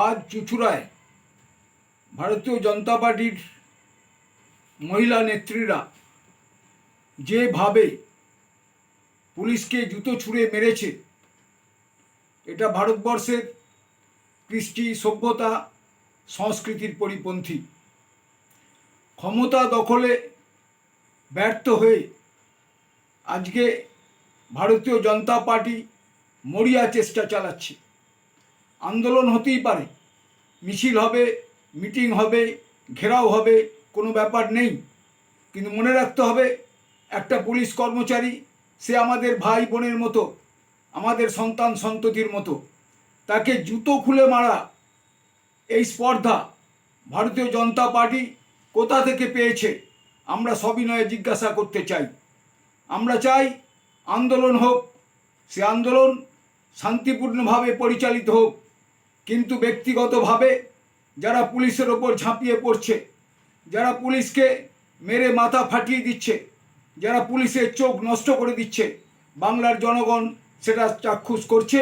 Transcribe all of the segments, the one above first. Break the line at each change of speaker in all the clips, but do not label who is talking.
আজ চুচুড়ায় ভারতীয় জনতা পার্টির মহিলা নেত্রীরা যেভাবে পুলিশকে জুতো ছুঁড়ে মেরেছে, এটা ভারতবর্ষের কৃষ্টি সভ্যতা সংস্কৃতির পরিপন্থী। ক্ষমতা দখলে ব্যর্থ হয়ে আজকে ভারতীয় জনতা পার্টি মরিয়া চেষ্টা চালাচ্ছে। আন্দোলন হতেই পারে। মিছিল হবে, মিটিং হবে, ঘেরাও হবে, কোনো ব্যাপার নেই। কিন্তু মনে রাখতে হবে, একটা পুলিশ কর্মচারী, সে আমাদের ভাই বোনের মতো, আমাদের সন্তান সন্ততির মতো, তাকে জুতো খুলে মারা এই স্পর্ধা ভারতীয় জনতা পার্টি কোথা থেকে পেয়েছে, আমরা সবিনয়ে জিজ্ঞাসা করতে চাই। আমরা চাই আন্দোলন হোক, সে আন্দোলন শান্তিপূর্ণভাবে পরিচালিত হোক। কিন্তু ব্যক্তিগতভাবে যারা পুলিশের ওপর ঝাঁপিয়ে পড়ছে, যারা পুলিশকে মেরে মাথা ফাটিয়ে দিচ্ছে, যারা পুলিশের চোখ নষ্ট করে দিচ্ছে, বাংলার জনগণ সেটা চাক্ষুষ করছে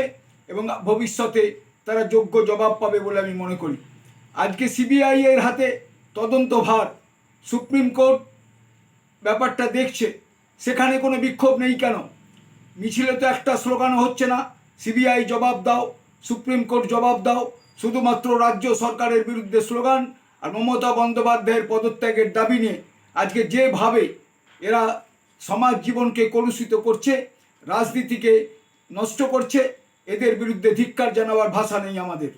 এবং ভবিষ্যতে তারা যোগ্য জবাব পাবে বলে আমি মনে করি। আজকে সিবিআই এর হাতে তদন্তভার সুপ্রিম কোর্ট ব্যাপারটা দেখছে, সেখানে কোনো বিক্ষোভ নেই কেন? মিছিলে তো একটা স্লোগান হচ্ছে না, সিবিআই জবাব দাও। সুপ্রিম কোর্ট জবাব দাও। শুধুমাত্র রাজ্য সরকারের বিরুদ্ধে স্লোগান আর মমতা বন্দ্যোপাধ্যায়ের পদত্যাগের দাবি নিয়ে আজকে যেভাবে এরা সমাজ জীবনকে কলুষিত করছে, রাজনীতিকে নষ্ট করছে, এদের বিরুদ্ধে ধিক্কার জানাবার ভাষা নেই আমাদের।